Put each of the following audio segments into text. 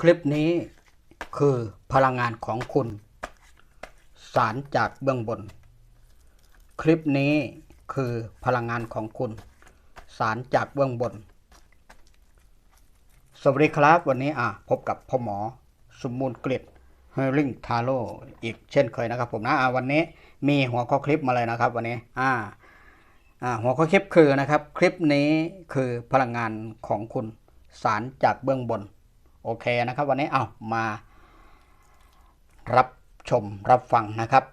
คลิปนี้คือพลังงานของคุณ สารจากเบื้องบน คลิปนี้คือพลังงานของคุณ สารจากเบื้องบน สวัสดีครับ วันนี้อะพบกับพ่อหมอสมมูลกฤษเฮลิงทาโร่อีกเช่นเคยนะครับผมนะอะวันนี้มีหัวข้อคลิปมาเลยนะครับ วันนี้อ่าอ่าหัวข้อคลิปคือนะครับ คลิปนี้คือพลังงานของคุณ สารจากเบื้องบน โอเคนะครับวันนี้เอามารับชมรับฟังนะครับ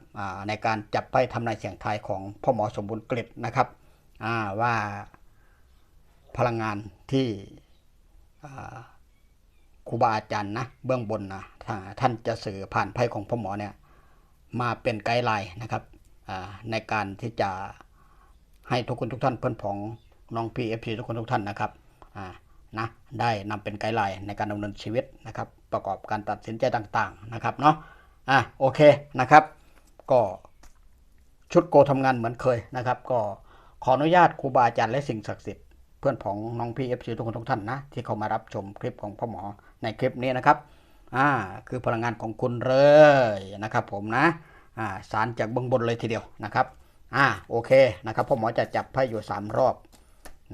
ในการจับไพ่ทำนายเสียงทายของพ่อหมอสมบูรณ์กฤษนะครับว่าพลังงานที่ครูบาอาจารย์นะเบื้องบนนะท่านจะสื่อผ่านไพ่ของพ่อหมอเนี่ยมาเป็นไกด์ไลน์นะครับในการที่จะให้ทุกคนทุกท่านเพื่อนผองน้องพีเอฟซีทุกคนทุกท่านนะครับ นะได้นำเป็นไกด์ไลน์ในการดำเนินชีวิตนะครับ ประกอบการตัดสินใจต่างๆนะครับเนาะอะโอเคนะครับ ก็ชุดโกทำงานเหมือนเคยนะครับ ก็ขออนุญาตครูบาอาจารย์และสิ่งศักดิ์สิทธิ์เพื่อนของน้องพี่เอฟซีทุกคนทุกท่านนะที่เข้ามารับชมคลิปของพ่อหมอในคลิปนี้นะครับอ่าคือพลังงานของคุณเลยนะครับผมนะอ่าสารจากเบื้องบนเลยทีเดียวนะครับอ่าโอเคนะครับพ่อหมอจะจับไพ่อยู่ 3 รอบ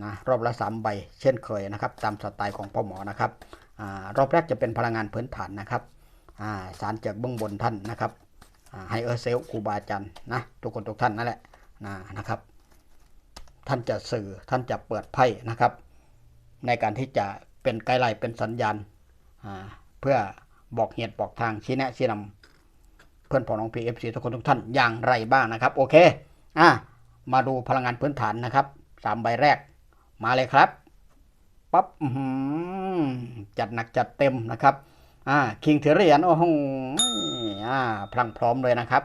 นะรอบละ 3 ใบ เช่นเคยนะครับ ตามสไตล์ของพ่อหมอนะครับอรอบแรกจะเป็นพลังงานพื้นฐานนะครับาสารจากเบื้องบนท่านนะครับไฮเออร์เซลครูบาอาจารย์นะทุกคนทุกท่านนั่นแหละนะนะครับ ท่านจะสื่อท่านจะเปิดไพ่นะครับ ในการที่จะเป็นไกด์ไลน์เป็นสัญญาณาเพื่อบอกเหตุบอกทางชี้แนะชี้นำเพื่อนพ้องน้องพีเอฟซีทุกคนทุกท่านอย่างไรบ้างนะครับ โอเคอะมาดูพลังงานพื้นฐานนะครับสามใบแรก มาเลยครับปั๊บจัดหนักจัดเต็มนะครับอ่าคิงถือเหรียญโอ้โหอ่าพลังพร้อมเลยนะครับ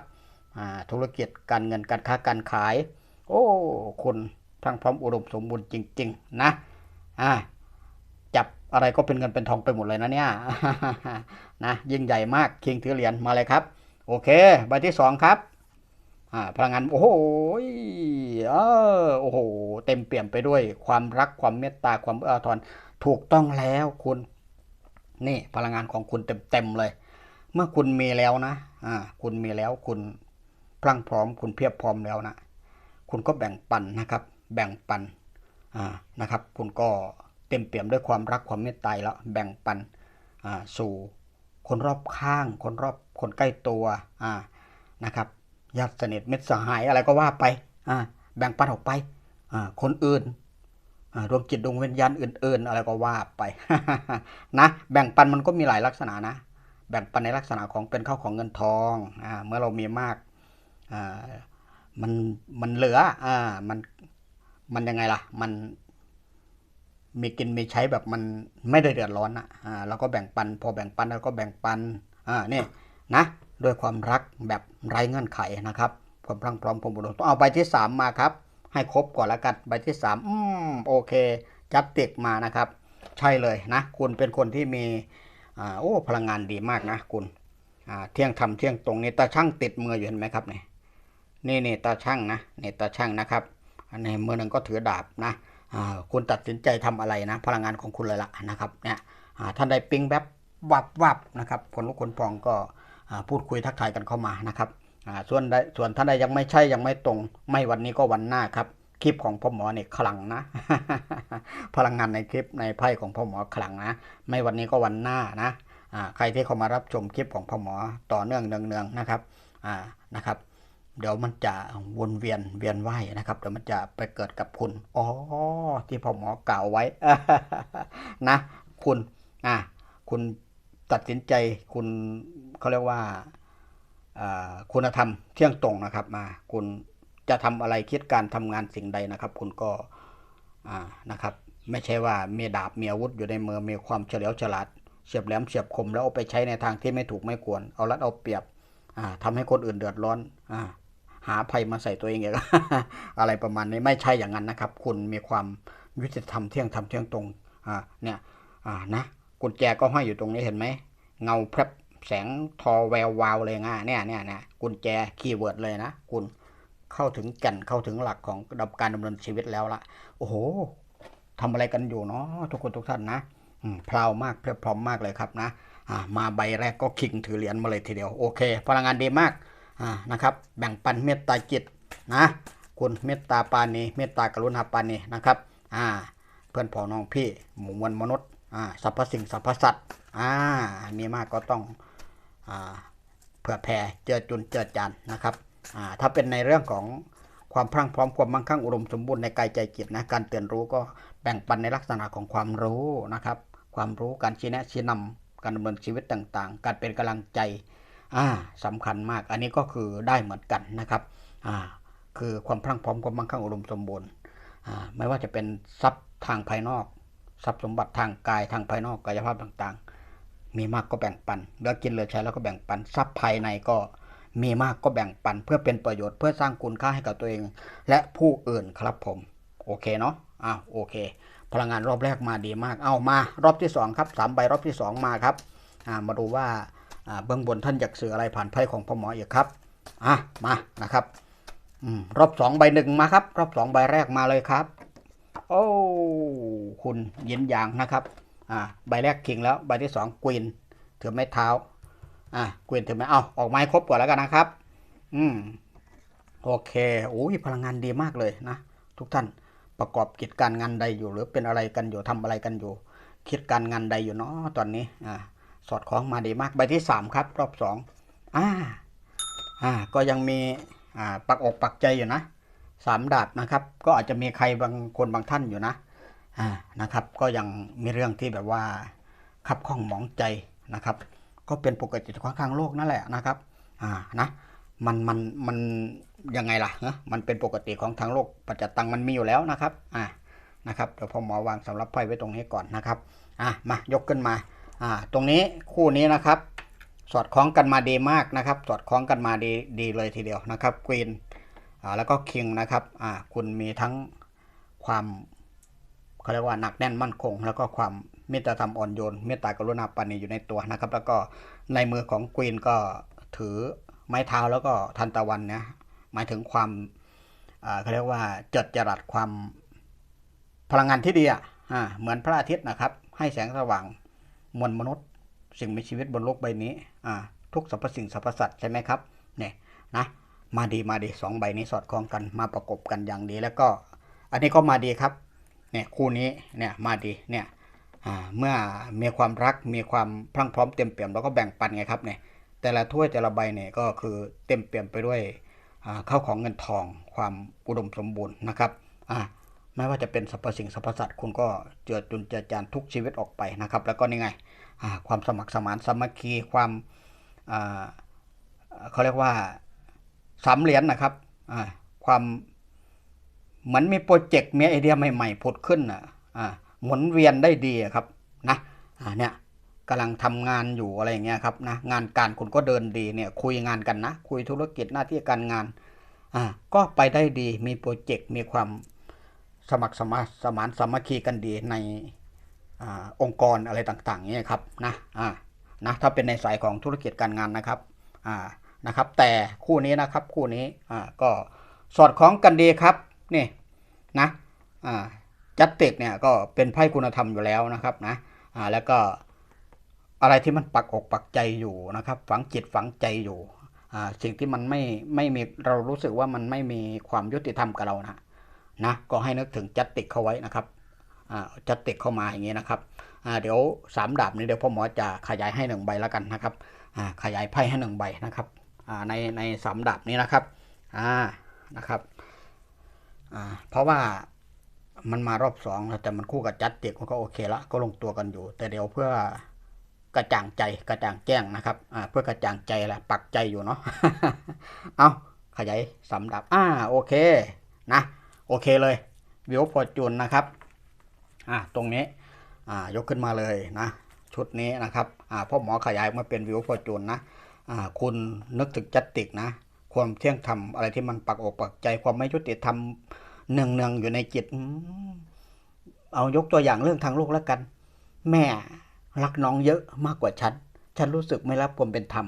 อ่าธุรกิจการเงินการค้าการขาย โอ้คุณพลังพร้อมอุดมสมบูรณ์จริง ๆ นะอ่าจับอะไรก็เป็นเงินเป็นทองไปหมดเลยนะเนี่ยนะยิ่งใหญ่มากคิงถือเหรียญมาเลยครับ โอเค ใบที่สองครับ อ่าพลังงานโอ้โหเออโอ้โห เต็มเปี่ยมไปด้วยความรักความเมตตาความเอื้ออาทรถูกต้องแล้วคุณนี่พลังงานของคุณเต็มๆเลย เมื่อคุณมีแล้วนะอ่าคุณมีแล้วคุณพรั่งพร้อม คุณเพียบพร้อมแล้วนะคุณก็แบ่งปันนะครับ แบ่งปันอ่านะครับ คุณก็เต็มเปี่ยมด้วยความรักความเมตตาแล้วแบ่งปันอ่าสู่คนรอบข้าง คนรอบคนใกล้ตัวอ่านะครับ ญาติสนิทมิตรสหายอะไรก็ว่าไปอ่าแบ่งปันออกไปอ่าคนอื่นดวงจิตดวงวิญญาณอื่น ๆ อะไรก็ว่าไปนะแบ่งปันมันก็มีหลายลักษณะนะ แบ่งปันในลักษณะของเป็นข้าวของเงินทองอ่าเมื่อเรามีมากอ่ามันมันเหลืออ่ามันมันยังไงล่ะ มันมีกินมีใช้แบบมันไม่ได้เดือดร้อนอะอ่าเราก็แบ่งปัน พอแบ่งปันเราก็แบ่งปันอ่านี่นะ ด้วยความรักแบบไร้เงื่อนไขนะครับ ความพรั่งพร้อมความบุญต้องเอาใบที่ 3 มาครับ ให้ครบก่อนแล้วกันใบที่ 3 อืมโอเค จับติกมานะครับ ใช่เลยนะ คุณเป็นคนที่มีอ่าโอ้พลังงานดีมากนะคุณอ่าเที่ยงทำเที่ยงตรงนี่ตาช่างติดมืออยู่เห็นไหมครับเนี่ยนี่นี่ตาช่างนะนี่ตาช่างนะครับในนี้มือหนึ่งก็ถือดาบนะอ่าคุณตัดสินใจทำอะไรนะ พลังงานของคุณเลยละนะครับเนี่ยอ่าท่านใดปิ๊งแบบวับวับนะครับคนลุกคนพองก็ พูดคุยทักทายกันเข้ามานะครับส่วนใดส่วนท่านใดยังไม่ใช่ยังไม่ตรง ไม่วันนี้ก็วันหน้าครับคลิปของพ่อหมอเนี่ยขลังนะ พลังงานในคลิปในไพ่ของพ่อหมอขลังนะ ไม่วันนี้ก็วันหน้านะใครที่เข้ามารับชมคลิปของพ่อหมอต่อเนื่องเนืองๆนะครับนะครับ เดี๋ยวมันจะวนเวียนเวียนว่ายนะครับเดี๋ยวมันจะไปเกิดกับคุณอ๋อที่พ่อหมอกล่าวไว้นะคุณอ่าคุณ ตัดสินใจคุณเขาเรียกว่าคุณธรรมเที่ยงตรงนะครับมาคุณจะทำอะไรคิดการทำงานสิ่งใดนะครับ คุณก็นะครับ ไม่ใช่ว่ามีดาบมีอาวุธอยู่ในมือมีความเฉลียวฉลาดเฉียบแหลมเฉียบคมแล้วเอาไปใช้ในทางที่ไม่ถูกไม่ควร เอารัดเอาเปรียบอ่าทำให้คนอื่นเดือดร้อนอหาภัยมาใส่ตัวเองอีกอะไรประมาณนี้ไม่ใช่อย่างนั้นนะครับ คุณมีความยุติธรรมเที่ยงธรรมเที่ยงตรงเนี่ยนะ กุญแจก็ห้อยอยู่ตรงนี้เห็นไหม เงาพรบแสงทอแวววาวเลยง่ะเนี่ยเนี่ยเนี่ยกุญแจคีย์เวิร์ดเลยนะ คุณเข้าถึงแก่นเข้าถึงหลักของดการดำเนินชีวิตแล้วละโอ้โหทำอะไรกันอยู่เนาะทุกคนทุกท่านนะพราวมากเพียบพร้อมมากเลยครับนะอ่ามาใบแรกก็คิงถือเหรียญมาเลยทีเดียวโอเค พลังงานดีมากอ่านะครับ แบ่งปันเมตตาจิตนะคุณเมตตาปานีเมตตากรุณาปานีนะครับ อ่า เพื่อนพอน้องพี่หมู่มวลมนุษย์ อ่าสรรพสิ่งสรรพสัตว์อ่ามีมากก็ต้องอ่าเผื่อแผ่เจือจุนเจือจานนะครับอ่าถ้าเป็นในเรื่องของความพรั่งพร้อมความมั่งคั่งอุดมสมบูรณ์ในกายใจจิตนะการเตือนรู้ก็แบ่งปันในลักษณะของความรู้นะครับ ความรู้การชี้แนะชี้นำการดำเนินชีวิตต่างๆ การเป็นกำลังใจอ่าสำคัญมาก อันนี้ก็คือได้เหมือนกันนะครับอ่าคือความพรั่งพร้อมความมั่งคั่งอุดมสมบูรณ์อ่าไม่ว่าจะเป็นทรัพย์ทางภายนอก ทรัพย์สมบัติทางกายทางภายนอกกายภาพต่างๆ มีมากก็แบ่งปันเหลือกินเหลือใช้แล้วก็แบ่งปันทรัพย์ภายในก็มีมากก็แบ่งปันเพื่อเป็นประโยชน์เพื่อสร้างคุณค่าให้กับตัวเอง และผู้อื่นครับผม โอเคเนาะอ้าวโอเค พลังงานรอบแรกมาดีมาก เอามารอบที่สองครับสามใบรอบที่สองมาครับอ่ามาดูว่าเบื้องบนท่านอยากสื่ออะไรผ่านไพ่ของพ่อหมออีกครับอะมานะครับอืมรอบสองใบหนึ่งมาครับ รอบสองใบแรกมาเลยครับ โอ้คุณเย็นยางนะครับอ่าใบแรกคิงแล้วใบที่สองกวินถือไม้เท้าอ่ากวินถือไม้เอาออกไม้ครบก่อนแล้วกันนะครับ อืมโอเคโอ้ยพลังงานดีมากเลยนะทุกท่านประกอบกิจการงานใดอยู่ หรือเป็นอะไรกันอยู่ทำอะไรกันอยู่ คิดการงานใดอยู่เนาะตอนนี้อ่าสอดคล้องมาดีมากใบที่สามครับ รอบสองอ่าอ่าก็ยังมีอ่าปักอกปักใจอยู่นะ สามดาบนะครับ ก็อาจจะมีใครบางคนบางท่านอยู่นะอ่านะครับ ก็ยังมีเรื่องที่แบบว่าขับข้องหมองใจนะครับ ก็เป็นปกติของข้างโลกนั่นแหละนะครับอ่านะมันมันมันยังไงล่ะนะมันเป็นปกติของทางโลกปัจจตังมันมีอยู่แล้วนะครับอ่านะครับเดี๋ยวพอหมอวางสำหรับไพ่ไว้ตรงนี้ก่อนนะครับอะมายกขึ้นมาอ่าตรงนี้คู่นี้นะครับ สอดคล้องกันมาดีมากนะครับ สอดคล้องกันมาดีดีเลยทีเดียวนะครับควีน แล้วก็คิงนะครับคุณมีทั้งความเขาเรียกว่าหนักแน่นมั่นคง แล้วก็ความเมตตาธรรมอ่อนโยนเมตตากรุณาปานีอยู่ในตัวนะครับ แล้วก็ในมือของควีนก็ถือไม้เท้าแล้วก็ทันตะวันนี่ยหมายถึงความเขาเรียกว่าเจิดจรัสความพลังงานที่ดีอะเหมือนพระอาทิตย์นะครับ ให้แสงสว่างมวลมนุษย์ สิ่งมีชีวิตบนโลกใบนี้ทุกสรรพสิ่งสรรพสัตว์ใช่ไหมครับเนี่ยนะ มาดีมาดีสองใบนี้สอดคล้องกันมาประกบกันอย่างดีแล้วก็ อันนี้ก็มาดีครับเนี่ยคู่นี้เนี่ยมาดีเนี่ยเมื่อมีความรักมีความพรั่งพร้อมเต็มเปี่ยมแล้วก็แบ่งปันไงครับเนี่ยแต่ละถ้วยแต่ละใบเนี่ยก็คือเต็มเปี่ยมไปด้วยอ่าข้าวของเงินทองความอุดมสมบูรณ์นะครับอ่าไม่ว่าจะเป็นสรรพสิ่งสรรพสัตว์คุณก็เจือจุนเจือจานทุกชีวิตออกไปนะครับ แล้วก็นี่ไงความสมัครสมานสามัคคีความเขาเรียกว่า สามเหรียญนะครับความเหมือนมีโปรเจกต์มีไอเดียใหม่ๆผุดขึ้นอะหมุนเวียนได้ดีครับนะเนี่ยกำลังทำงานอยู่อะไรอย่างเงี้ยครับนะงานการคุณก็เดินดีเนี่ยคุยงานกันนะ คุยธุรกิจหน้าที่การงานอ่าก็ไปได้ดีมีโปรเจกต์มีความสมัครสมาสมานสามัคคีกันดีในอองค์กรอะไรต่างๆเนี่ยครับนะอ่านะถ้าเป็นในสายของธุรกิจการงานนะครับอ่า นะครับ แต่คู่นี้นะครับคู่นี้อ่าก็สอดคล้องกันดีครับนี่นะอ่าจัตติกเนี่ยก็เป็นไพ่คุณธรรมอยู่แล้วนะครับนะอ่าแล้วก็อะไรที่มันปักอกปักใจอยู่นะครับ ฝังจิตฝังใจอยู่อ่าสิ่งที่มันไม่ไม่มีเรารู้สึกว่ามันไม่มีความยุติธรรมกับเรานะนะก็ให้นึกถึงจัตติกเข้าไว้นะครับอ่าจะติดเข้ามาอย่างนี้นะครับอ่าเดี๋ยวสามดาบนี้เดี๋ยวพ่อหมอจะขยายให้หนึ่งใบแล้วกันนะครับอ่าขยายไพ่ให้หนึ่งใบนะครับ ในในสามดาบนี้นะครับอ่านะครับอ่าเพราะว่ามันมารอบสองแต่มันคู่กับจัดเติกมันก็โอเคละก็ลงตัวกันอยู่ แต่เดี๋ยวเพื่อกระจ่างใจกระจ่างแจ้งนะครับอ่าเพื่อกระจ่างใจแหละปักใจอยู่เนาะเอาขยายสามดาบอ่าโอเคนะโอเคเลยวิวฟอจูนนะครับอ่าตรงนี้อ่ายกขึ้นมาเลยนะชุดนี้นะครับอ่าพ่อหมอขยายมาเป็นวิวฟอจูนนะ คุณนึกถึงจัตติกนะ ความเที่ยงธรรมอะไรที่มันปักอกปักใจความไม่ยุติธรรมเนืองเนืองอยู่ในจิต เอายกตัวอย่างเรื่องทางโลกแล้วกัน แม่รักน้องเยอะมากกว่าฉัน ฉันรู้สึกไม่รับความเป็นธรรม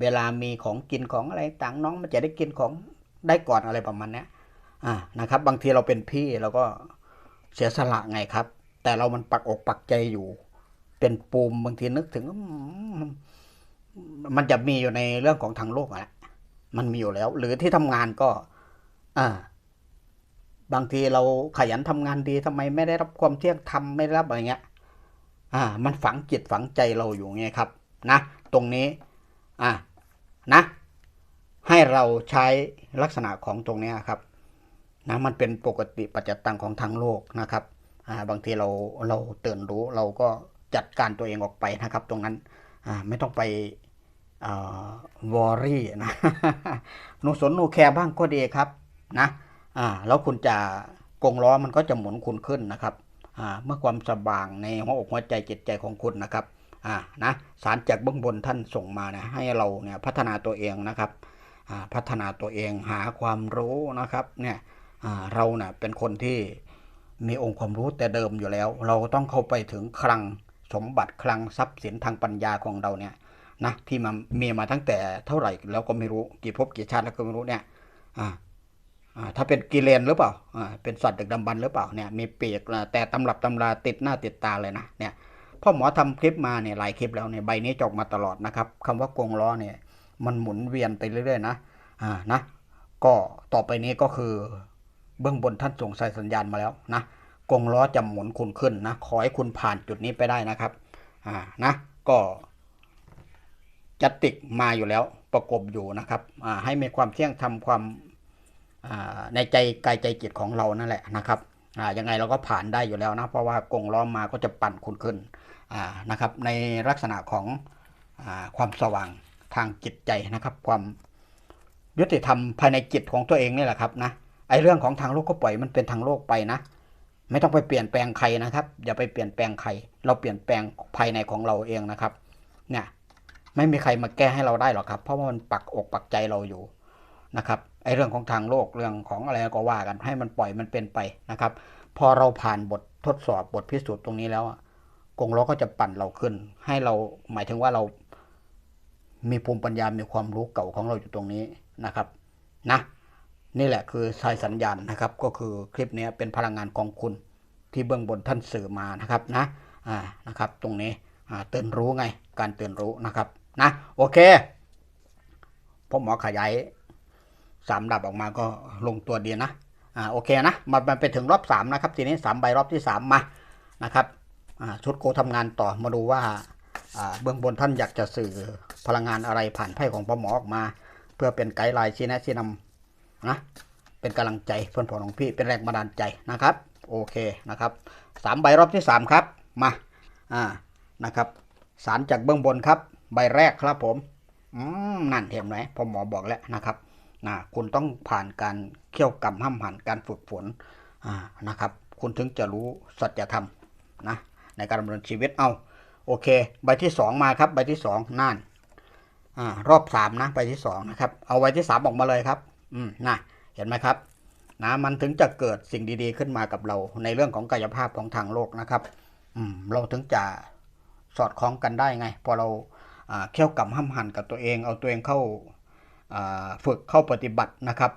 เวลามีของกินของอะไรต่างน้องมันจะได้กินของได้ก่อนอะไรประมาณนี้นะครับ บางทีเราเป็นพี่เราก็เสียสละไงครับ แต่เรามันปักอกปักใจอยู่ เป็นปูมบางทีนึกถึงอ มันจะมีอยู่ในเรื่องของทางโลกอะแหละมันมีอยู่แล้ว หรือที่ทำงานก็ อ่า บางทีเราขยันทำงานดีทำไมไม่ได้รับความเที่ยงธรรมไม่ได้รับอะไรเงี้ย อ่า มันฝังจิตฝังใจเราอยู่ไงครับ นะ ตรงนี้ อ่า นะ ให้เราใช้ลักษณะของตรงนี้ครับ นะ มันเป็นปกติปัจจตังของทางโลกนะครับ อ่า บางทีเราเราตื่นรู้เราก็จัดการตัวเองออกไปนะครับ ตรงนั้น ไม่ต้องไปวอรี่นะหนูสนหนูแคร์บ้างก็ดีครับนะอ่าแล้วคุณจะกงล้อมันก็จะหมุนคุณขึ้นนะครับอ่าเมื่อความสว่างในหัวอกหัวใจจิตใจของคุณนะครับอ่านะสารจากเบื้องบนท่านส่งมานะให้เราเนี่ยพัฒนาตัวเองนะครับอ่าพัฒนาตัวเองหาความรู้นะครับเนี่ยอ่าเราเนะ่ยเป็นคนที่มีองค์ความรู้แต่เดิมอยู่แล้ว เราต้องเข้าไปถึงคลัง สมบัติคลังทรัพย์สินทางปัญญาของเราเนี่ยนะที่มันมีมาตั้งแต่เท่าไหร่แล้วก็ไม่รู้กี่ภพกี่ชาติแล้วก็ไม่รู้เนี่ยอ่าอ่าถ้าเป็นกิเลนหรือเปล่าอ่าเป็นสัตว์ดึกดำบรรหรือเปล่าเนี่ยมีเปีกแต่ตำรับตำราติดหน้าติดตาเลยนะเนี่ยพ่อหมอทำคลิปมาเนี่ยหลายคลิปแล้วเนี่ยใบนี้จอกมาตลอดนะครับคำว่ากงล้อเนี่ยมันหมุนเวียนไปเรื่อยๆนะอ่านะก็ต่อไปนี้ก็คือเบื้องบนท่านส่งสายสัญญาณมาแล้วนะ กงล้อจะหมุนคุณขึ้นนะ ขอให้คุณผ่านจุดนี้ไปได้นะครับอ่านะก็จัดติกมาอยู่แล้วประกบอยู่นะครับอ่าให้มีความเที่ยงธรรมความอ่าในใจกายใจจิตของเรานั่นแหละนะครับอ่ายังไงเราก็ผ่านได้อยู่แล้วนะ เพราะว่ากงล้อมาก็จะปั่นคุณขึ้นอ่านะครับในลักษณะของอ่าความสว่างทางจิตใจนะครับ ความยุติธรรมภายในจิตของตัวเองนี่แหละครับนะไอเรื่องของทางโลกก็ปล่อยมันเป็นทางโลกไปนะ ไม่ต้องไปเปลี่ยนแปลงใครนะครับ อย่าไปเปลี่ยนแปลงใคร เราเปลี่ยนแปลงภายในของเราเองนะครับเนี่ยไม่มีใครมาแก้ให้เราได้หรอกครับ เพราะว่ามันปักอกปักใจเราอยู่นะครับไอเรื่องของทางโลกเรื่องของอะไรก็ว่ากันให้มันปล่อยมันเป็นไปนะครับ พอเราผ่านบททดสอบบทพิสูจน์ตรงนี้แล้วกงล้อก็จะปั่นเราขึ้น ให้เราหมายถึงว่าเรามีภูมิปัญญา มีความรู้เก่าของเราอยู่ตรงนี้นะครับ นะ นี่แหละคือสายสัญญาณนะครับ ก็คือคลิปนี้เป็นพลังงานของคุณที่เบื้องบนท่านสื่อมานะครับนะอ่านะครับ ตรงนี้อ่าตื่นรู้ไง การตื่นรู้นะครับนะโอเคพ่อหมอขยายสามดับออกมาก็ลงตัวดีนะอ่าโอเคนะมามันไปถึงรอบสามนะครับทีนี้สามใบรอบที่สามมานะครับอ่าชุดโกทำงานต่อมาดูว่าอ่าเบื้องบนท่านอยากจะสื่อพลังงานอะไรผ่านไพ่ของพ่อหมอออกมา เพื่อเป็นไกด์ไลน์ชี้แนะชี้นำ นะเป็นกำลังใจเพื่อนผลของพี่เป็นแรงบันดาลใจนะครับ โอเคนะครับสามใบรอบที่สามครับมาอ่านะครับสารจากเบื้องบนครับ ใบแรกครับผมอืมนั่นเห็นไหมพอหมอบอกแล้วนะครับนะคุณต้องผ่านการเขี่ยวกรรมห้ามหันการฝึกฝนอ่านะครับ คุณถึงจะรู้สัจธรรมนะในการดำเนินชีวิตเอาโอเค ใบที่สองมาครับ ใบที่สองนั่นอ่ารอบสามนะใบที่สองนะครับ เอาใบที่สามออกมาเลยครับ อืมนะเห็นไหมครับนะมันถึงจะเกิดสิ่งดีๆขึ้นมากับเรา ในเรื่องของกายภาพของทางโลกนะครับอืมเราถึงจะสอดคล้องกันได้ไง พอเราเขี่ยวกับห้ำหันกับตัวเอง เอาตัวเองเข้าฝึกเข้าปฏิบัตินะครับ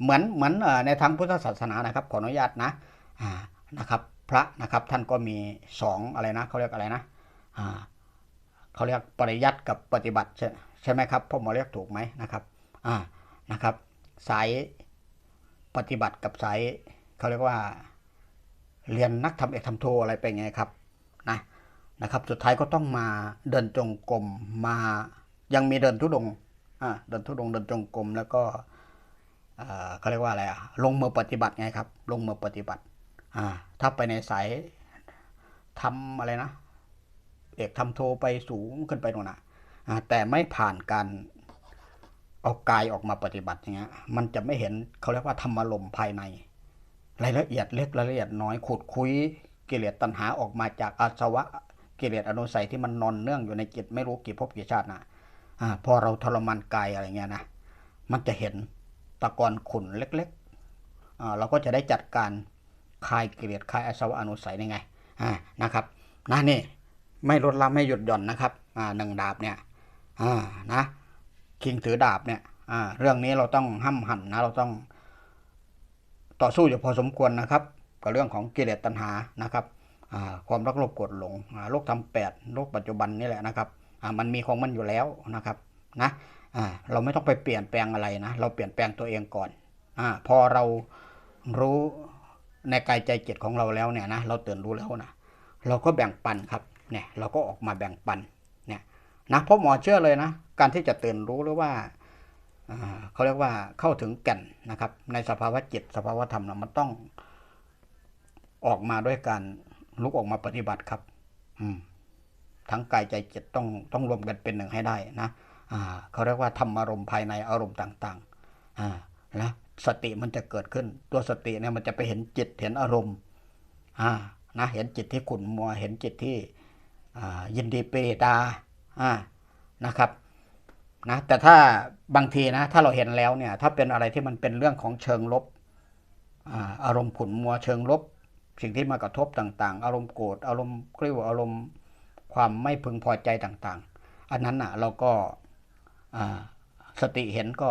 เหมือนเหมือนในทางพุทธศาสนานะครับ ขออนุญาตนะนะครับ พระนะครับท่านก็มีสองอะไรนะเขาเรียกอะไรนะเขาเรียกปริยัติกับปฏิบัติใช่ไหมครับพ่อหมอเรียกถูกไหมนะครับอ่า นะครับ สายปฏิบัติกับสายเขาเรียกว่า เรียนนักทำเอกทำโทอะไรไปไงครับนะนะครับสุดท้ายก็ต้องมาเดินจงกรมมายังมีเดินทุดงอ่าเดินทุดงเดินจงกรมแล้วก็เขาเรียกว่าอะไรอะลงมือปฏิบัติไงครับ ลงมือปฏิบัติอ่าถ้าไปในสายทำอะไรนะ เอกทำโทไปสูงขึ้นไปโน่นนะแต่ไม่ผ่านการ เอากายออกมาปฏิบัติอย่างเงี้ย มันจะไม่เห็นเขาเรียกว่าธรรมลมภายใน รายละเอียดเล็กรายละเอียดน้อยขุดคุยกิเลสตัณหาออกมาจากอาสวะกิเลสอนุสัยที่มันนอนเนื่องอยู่ในจิตไม่รู้กี่ภพกี่ชาตินะอ่าพอเราทรมานกายอะไรเงี้ยนะมันจะเห็นตะกอนขุนเล็กๆอ่าเราก็จะได้จัดการคลายกิเลสคลายอาสวะอนุสัยนี่ไงอ่านะครับนะนี่ไม่ลดละไม่หยุดหย่อนนะครับอ่าหนึ่งดาบเนี่ยอ่านะ คิงถือดาบเนี่ยอ่าเรื่องนี้เราต้องห้ามหันนะ เราต้องต่อสู้อยู่พอสมควรนะครับ กับเรื่องของกิเลสตัณหานะครับอ่าความรักโลภโกรธหลงอ่าโลกทำแปดโลกปัจจุบันนี่แหละนะครับอ่ามันมีของมันอยู่แล้วนะครับนะอ่าเราไม่ต้องไปเปลี่ยนแปลงอะไรนะ เราเปลี่ยนแปลงตัวเองก่อนอ่าพอเรารู้ในกายใจจิตของเราแล้วเนี่ยนะเราตื่นรู้แล้วนะเราก็แบ่งปันครับเนี่ยเราก็ออกมาแบ่งปันเนี่ยนะเพราะหมอเชื่อเลยนะ การที่จะตื่นรู้หรือว่าเขาเรียกว่าเข้าถึงแก่นนะครับ ในสภาวะจิตสภาวะธรรมนะมันต้องออกมาด้วยการลุกออกมาปฏิบัติครับ อืมทั้งกายใจจิตต้องต้องรวมกันเป็นหนึ่งให้ได้นะอ่าเขาเรียกว่าธรรมอารมณ์ภายในอารมณ์ต่าง ๆอ่านะสติมันจะเกิดขึ้น ตัวสติเนี่ยมันจะไปเห็นจิตเห็นอารมณ์อ่านะเห็นจิตที่ขุ่นมัวเห็นจิตที่ยินดีเปตาอ่านะครับ นะแต่ถ้าบางทีนะถ้าเราเห็นแล้วเนี่ยถ้าเป็นอะไรที่มันเป็นเรื่องของเชิงลบอารมณ์ขุนมัวเชิงลบ สิ่งที่มากระทบต่างๆ อารมณ์โกรธอารมณ์กริ้วอารมณ์ความไม่พึงพอใจต่างๆ อันนั้นอะเราก็สติเห็นก็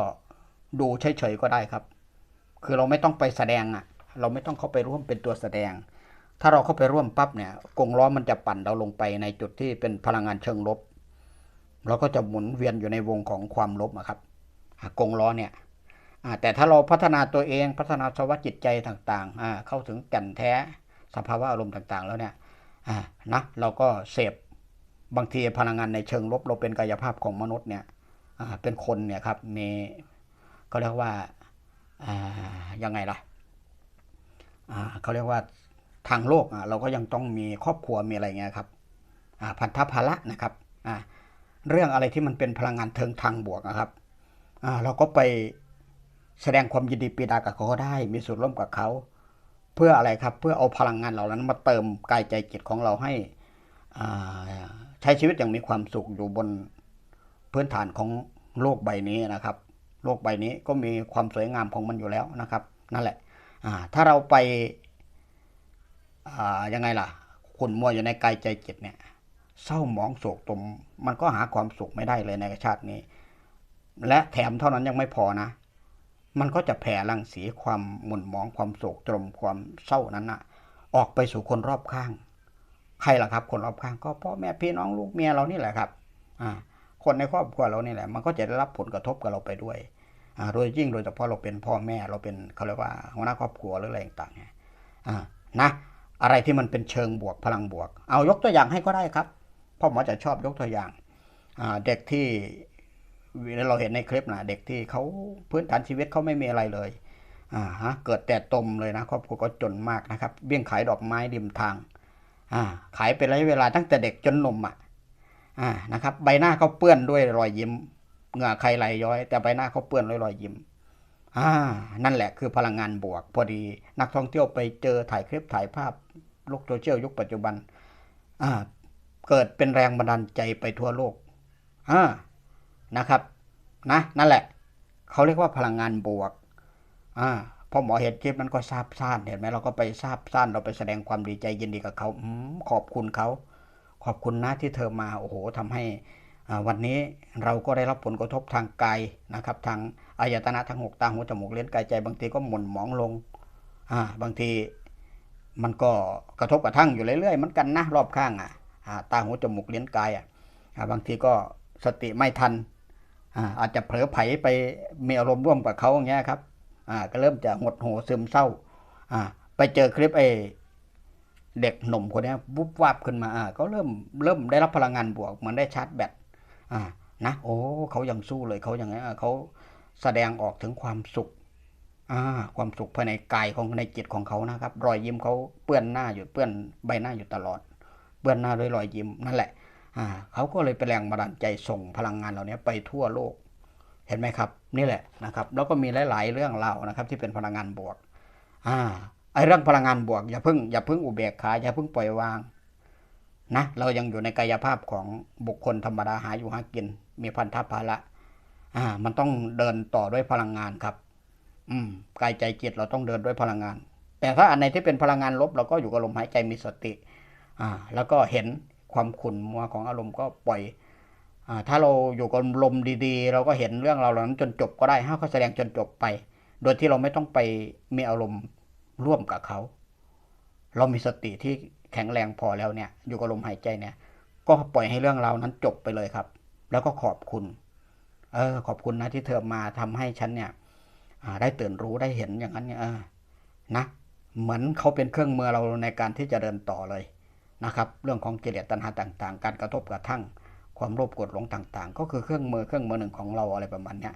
ดูเฉยๆก็ได้ครับ คือเราไม่ต้องไปแสดงอะเราไม่ต้องเข้าไปร่วมเป็นตัวแสดง ถ้าเราเข้าไปร่วมปั๊บเนี่ยกงล้อมันจะปั่นเราลงไปในจุดที่เป็นพลังงานเชิงลบ เราก็จะหมุนเวียนอยู่ในวงของความลบอะครับอะกงล้อเนี่ยแต่ถ้าเราพัฒนาตัวเองพัฒนาสภาวะจิตใจต่างๆเข้าถึงแก่นแท้สภาวะอารมณ์ต่างๆ แล้วเนี่ยนะเราก็เสพบางทีพลังงานในเชิงลบเราเป็นกายภาพของมนุษย์เนี่ยเป็นคนเนี่ยครับมีก็เรียกว่ายังไงล่ะเขาเรียกว่าทางโลกเราก็ยังต้องมีครอบครัวมีอะไรเงี้ยครับพันธภาระนะครับอ่า เรื่องอะไรที่มันเป็นพลังงานเทิงทางบวกนะครับเราก็ไปแสดงความยินดีปีดากับเขาได้ มีส่วนร่วมกับเขา เพื่ออะไรครับ เพื่อเอาพลังงานเหล่านั้นมาเติมกายใจจิตของเราให้ใช้ชีวิตอย่างมีความสุขอยู่บนพื้นฐานของโลกใบนี้นะครับ โลกใบนี้ก็มีความสวยงามของมันอยู่แล้วนะครับ นั่นแหละถ้าเราไปยังไงล่ะขุ่นมัวอยู่ในกายใจจิตเนี่ย เศร้าหมองโศกตม มันก็หาความสุขไม่ได้เลยในชาตินี้ และแถมเท่านั้นยังไม่พอนะ มันก็จะแผ่รังสีความหม่นหมองความโศกตรมความเศร้านั้นนะออกไปสู่คนรอบข้าง ใครล่ะครับ คนรอบข้างก็พ่อแม่พี่น้องลูกเมียเรานี่แหละครับ อ่า คนในครอบครัวเรานี่แหละ มันก็จะได้รับผลกระทบกับเราไปด้วยอ่าโดยยิ่งโดยเฉพาะเราเป็นพ่อแม่เราเป็นเขาเรียกว่าหัวหน้าครอบครัวหรืออะไรต่างๆเนี่ยอ่านะ อะไรที่มันเป็นเชิงบวกพลังบวก เอายกตัวอย่างให้ก็ได้ครับ พ่อหมอจะชอบยกตัวอย่างเด็กที่เราเห็นในคลิปนะเด็กที่เขาพื้นฐานชีวิตเขาไม่มีอะไรเลยอ่าฮะเกิดแต่ตมเลยนะครอบครัวก็จนมากนะครับเบี้ยงขายดอกไม้ริมทางอ่าขายเป็นระยะเวลาตั้งแต่เด็กจนหนุ่มอะอ่านะครับใบหน้าเขาเปื้อนด้วยรอยยิ้มเหงื่อใครไหลย้อย แต่ใบหน้าเขาเปื้อนด้วยรอยยิ้มอ่านั่นแหละคือพลังงานบวก พอดีนักท่องเที่ยวไปเจอถ่ายคลิปถ่ายภาพโลกโซเชียลยุคปัจจุบันอ่า เกิดเป็นแรงบันดาลใจไปทั่วโลกอ่านะครับนะนั่นแหละ เขาเรียกว่าพลังงานบวกอ่าพอหมอเห็นคลิปนั้นก็ซาบซ่านเห็นไหมเราก็ไปซาบซ่านเราไปแสดงความดีใจยินดีกับเขาอขอบคุณเขา ขอบคุณนะที่เธอมาโอ้โหทำให้วันนี้เราก็ได้รับผลกระทบทางกายนะครับ ทางอายตนะทั้งหกตาหูจมูกเล่นกายใจ บางทีก็หม่นหมองลงอ่าบางทีมันก็กระทบกระทั่งอยู่เรื่อยๆเหมือนกันนะรอบข้างอะอ่า ตาหูจมูกเลี้ยงกายอะบางทีก็สติไม่ทันอาจจะเผลอไผไปมีอารมณ์ร่วมกับเขาอย่างเงี้ยครับก็เริ่มจะหดหูซึมเศร้าไปเจอคลิปไอ้เด็กหนุ่มคนนี้วุบวับขึ้นมาอ่าก็เริ่มเริ่มได้รับพลังงานบวกเหมือนได้ชาร์จแบตนะโอ้เขายังสู้เลยเขาอย่างเงี้ยเขาแสดงออกถึงความสุขความสุขภายในกายของในจิตของเขานะครับ รอยยิ้มเขาเปื้อนหน้าอยู่เปื้อนใบหน้าอยู่ตลอด เปื้อนหน้าด้วยรอยยิ้มนั่นแหละอ่าเขาก็เลยเป็นแรงบันดาลใจส่งพลังงานเหล่านี้ไปทั่วโลก เห็นไหมครับ นี่แหละนะครับ แล้วก็มีหลาย ๆ เรื่องรานะครับ ที่เป็นพลังงานบวกอ่าไอ้เรื่องพลังงานบวกอย่าเพิ่งอย่าเพิ่งอุเบกขาอย่าเพิ่งปล่อยวางนะเรายังอยู่ในกายภาพของบุคคลธรรมดาหาอยู่หากิน มีพันธภาระอ่า มันต้องเดินต่อด้วยพลังงานครับ อืมกายใจจิตเราต้องเดินด้วยพลังงาน แต่ถ้าอันไหนที่เป็นพลังงานลบเราก็อยู่กับลมหายใจมีสติ อ่าแล้วก็เห็นความขุ่นมัวของอารมณ์ก็ปล่อยอ่าถ้าเราอยู่กับลมดีๆ เราก็เห็นเรื่องเราเหล่านั้นจนจบก็ได้ห้าก็แสดงจนจบไป โดยที่เราไม่ต้องไปมีอารมณ์ร่วมกับเขา เรามีสติที่แข็งแรงพอแล้วเนี่ย อยู่กับลมหายใจเนี่ย ก็ปล่อยให้เรื่องราวนั้นจบไปเลยครับ แล้วก็ขอบคุณ เออ ขอบคุณนะที่เธอมาทำให้ฉันเนี่ยได้ตื่นรู้ได้เห็นอย่างนั้นเนี่ยออนะเหมือนเขาเป็นเครื่องมือเราในการที่จะเดินต่อเลย นะครับ เรื่องของกิเลสตัณหาต่างๆ การกระทบกระทั่งความโลภกรธหลงต่างๆ ก็คือเครื่องมือเครื่องมือหนึ่งของเราอะไรประมาณนี้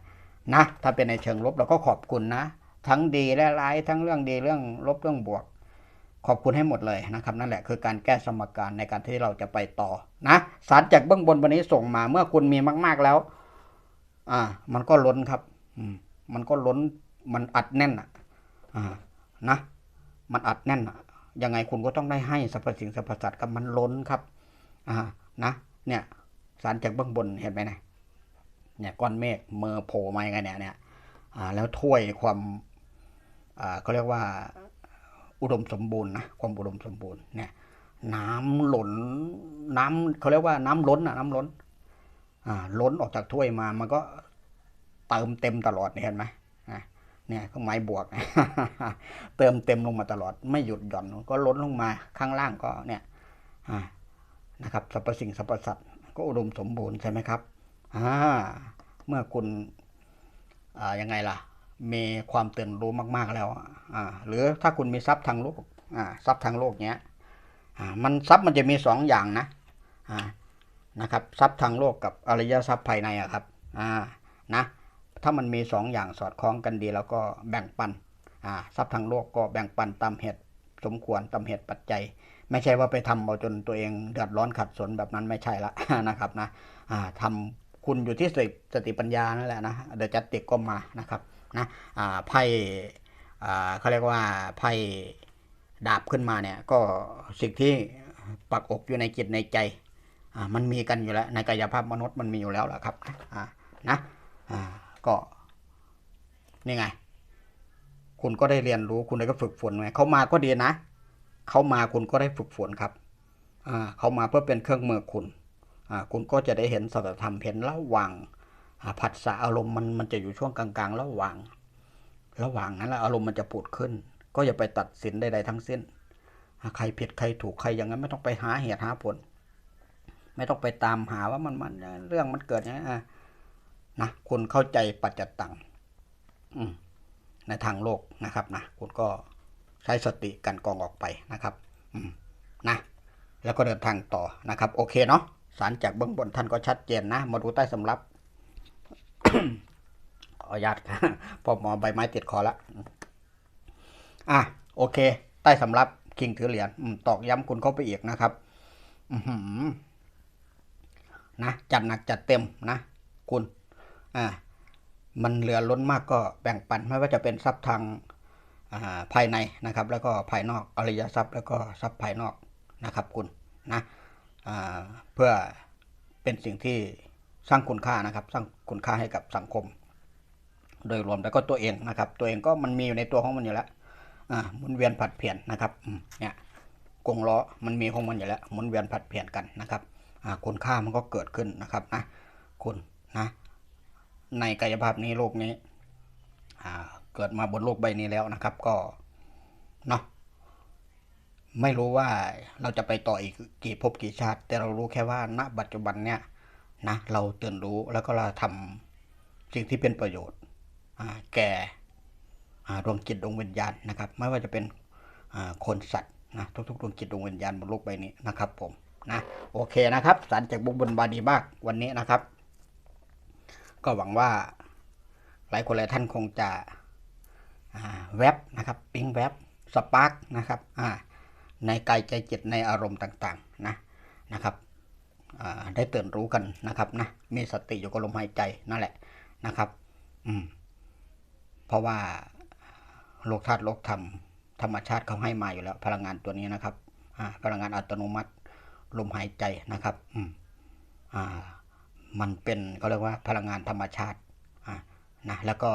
นะถ้าเป็นในเชิงลบเราก็ขอบคุณนะ ทั้งดีและร้ายทั้งเรื่องดีเรื่องลบเรื่องบวก ขอบคุณให้หมดเลยนะครับ นั่นแหละคือการแก้สมการในการที่เราจะไปต่อนะสารจากเบื้องบนวันนี้ส่งมาเมื่อคุณมีมาก ๆแล้ว อ่า มันก็ล้นครับ อืมมันก็ล้นมันอัดแน่นอะอ่านะ มันอัดแน่นอะ ยังไงคุณก็ต้องได้ให้สรรพสิ่งสรรพสัตว์กับมันล้นครับอ่านะ เนี่ยสารจากเบื้องบนเห็นไหมเนี่ยเนี่ยก้อนเมฆเมอโผล่มาอย่างไงเนี่ยเนี่ยอ่าแล้วถ้วยความอ่าเขาเรียกว่าอุดมสมบูรณ์นะความอุดมสมบูรณ์เนี่ยน้ำหล่นน้ำเขาเรียกว่าน้ำล้นอะน้ำล้นอ่าล้นออกจากถ้วยมามันก็เติมเต็มตลอดเห็นไหม เนี่ยเครื่องไม้บวก เติมเต็มลงมาตลอดไม่หยุดหย่อนก็ล้นลงมาข้างล่างก็เนี่ยนะครับสรรพสิ่งสรรพสัตว์ก็อุดมสมบูรณ์ใช่ไหมครับเมื่อคุณยังไงล่ะ มีความตื่นรู้มาก ๆแล้วหรือถ้าคุณมีทรัพย์ทางโลกทรัพย์ทางโลกเนี้ยมันทรัพย์มันจะมีสองอย่างนะนะครับทรัพย์ทางโลกกับอริยทรัพย์ภายในอะครับนะ ถ้ามันมีสองอย่างสอดคล้องกันดี แล้วก็แบ่งปันอ่าทรัพย์ทางโลกก็แบ่งปันตามเหตุสมควรตามเหตุปัจจัย ไม่ใช่ว่าไปทำเอาจนตัวเองเดือดร้อนขัดสนแบบนั้นไม่ใช่ละนะครับนะอ่าทำคุณอยู่ที่สติสติปัญญานั่นแหละนะเดี๋ยวจัดติกก็มานะครับนะอ่าไพ่อ่าเขาเรียกว่าไพ่ดาบขึ้นมาเนี่ยก็สิ่งที่ปักอกอยู่ในจิตในใจอ่ามันมีกันอยู่แล้วในกายภาพมนุษย์มันมีอยู่แล้วแหละครับอ่านะอ่า ก็นี่ไง คุณก็ได้เรียนรู้คุณได้ก็ฝึกฝนไงเขามาก็ดีนะเขามาคุณก็ได้ฝึกฝนครับอ่าเขามาเพื่อเป็นเครื่องมือคุณอ่าคุณก็จะได้เห็นสัจธรรมเห็นระหว่างผัสสะอารมณ์มันมันจะอยู่ช่วงกลางๆ ระหว่าง ระหว่างนั้นแหละอารมณ์มันจะปูดขึ้น ก็อย่าไปตัดสินใดๆทั้งสิ้น ใครผิดใครถูกใครอย่างนั้นไม่ต้องไปหาเหตุหาผล ไม่ต้องไปตามหาว่ามันมันเรื่องมันเกิดอย่างนี้อะ นะคุณเข้าใจปัจจตังในทางโลกนะครับนะคุณก็ใช้สติกันกรองออกไปนะครับนะแล้วก็เดินทางต่อนะครับ โอเคเนาะสารจากเบื้องบนท่านก็ชัดเจนนะ มาดูใต้สำรับขออนุญาตพอหมอใบไม้ติดคอละอะโอเค ใต้สำรับคิงถือเหรียญตอกย้ำคุณเข้าไปอีกนะครับนะจัดหนักจัดเต็มนะ คุณ มันเหลือล้นมากก็แบ่งปันไม่ว่าจะเป็นทรัพย์ทางาภายในนะครับ แล้วก็ภายนอกอริยทรัพย์ แล้วก็ทรัพย์ภายนอกนะครับคุณนะเพื่อเป็นสิ่งที่สร้างคุณค่านะครับ สร้างคุณค่าให้กับสังคม โดยรวมแล้วก็ตัวเองนะครับ ตัวเองก็มันมีอยู่ในตัวของมันอยู่แล้วหมุนเวียนผัดเปลี่ยนนะครับเนี่ยกงล้อมันมีของมันอยู่แล้วหมุนเวียนผัดเปลี่ยนกันนะครับคุณค่ามันก็เกิดขึ้นนะครับนะคุณนะ ในกายภาพนี้โลกนี้เกิดมาบนโลกใบนี้แล้วนะครับ ก็เนาะไม่รู้ว่าเราจะไปต่ออีกกี่ภพกี่ชาติ แต่เรารู้แค่ว่าณปัจจุบันเนี่ยนะเราตื่นรู้แล้วก็เราทำสิ่งที่เป็นประโยชน์แก่ดวงจิตดวงวิญญาณนะครับ ไม่ว่าจะเป็นคนสัตว์นะทุกๆดวงจิตดวงวิญญาณบนโลกใบนี้นะครับ ผมนะโอเคนะครับสารจากบุญบนบาดีมากวันนี้นะครับ ก็หวังว่าหลายคนหลายท่านคงจะแวบนะครับปิ๊งแวบสปาร์กนะครับในกายใจจิตในอารมณ์ต่างๆนะนะครับได้ตื่นรู้กันนะครับนะมีสติอยู่กับลมหายใจนั่นแหละนะครับอืมเพราะว่าโลกธาตุโลกธรรมธรรมชาติเขาให้มาอยู่แล้ว พลังงานตัวนี้นะครับพลังงานอัตโนมัติลมหายใจนะครับอืมอ่า มันเป็นเขาเรียกว่าพลังงานธรรมชาตินะแล้วก็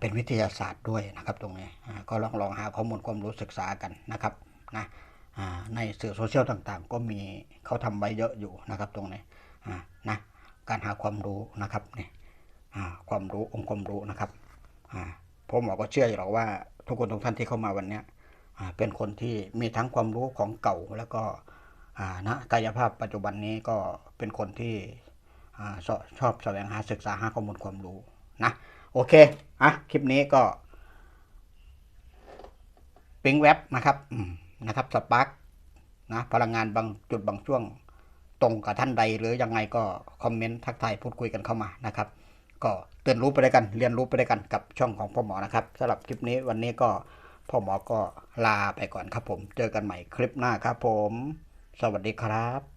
เป็นวิทยาศาสตร์ด้วยนะครับตรงนี้ก็ลองลองหาข้อมูลความรู้ศึกษากันนะครับนะในสื่อโซเชียลต่างๆ ก็มีเขาทำไว้เยอะอยู่นะครับตรงนี้นะการหาความรู้นะครับนี่อ่าความรู้องค์ความรู้นะครับอ่าผมอก็เชื่ออยู่หรอกว่าทุกคนทุกท่านที่เข้ามาวันนี้เป็นคนที่มีทั้งความรู้ของเก่าแล้วก็อ่าณกายภาพปัจจุบันนี้ก็เป็นคนที่ ชอบชอบแสวงหาศึกษาหาข้อมูลความรู้นะโอเคอะคลิปนี้ก็ปิงแว็บนะครับนะครับสปาร์กนะพลังงานบางจุดบางช่วงตรงกับท่านใด หรือยังไงก็คอมเมนต์ทักทายพูดคุยกันเข้ามานะครับ ก็เตือนรู้ไปด้วยกันเรียนรู้ไปด้วยกันกับช่องของพ่อหมอนะครับสำหรับคลิปนี้วันนี้ก็พ่อหมอก็ลาไปก่อนครับผม เจอกันใหม่คลิปหน้าครับผม สวัสดีครับ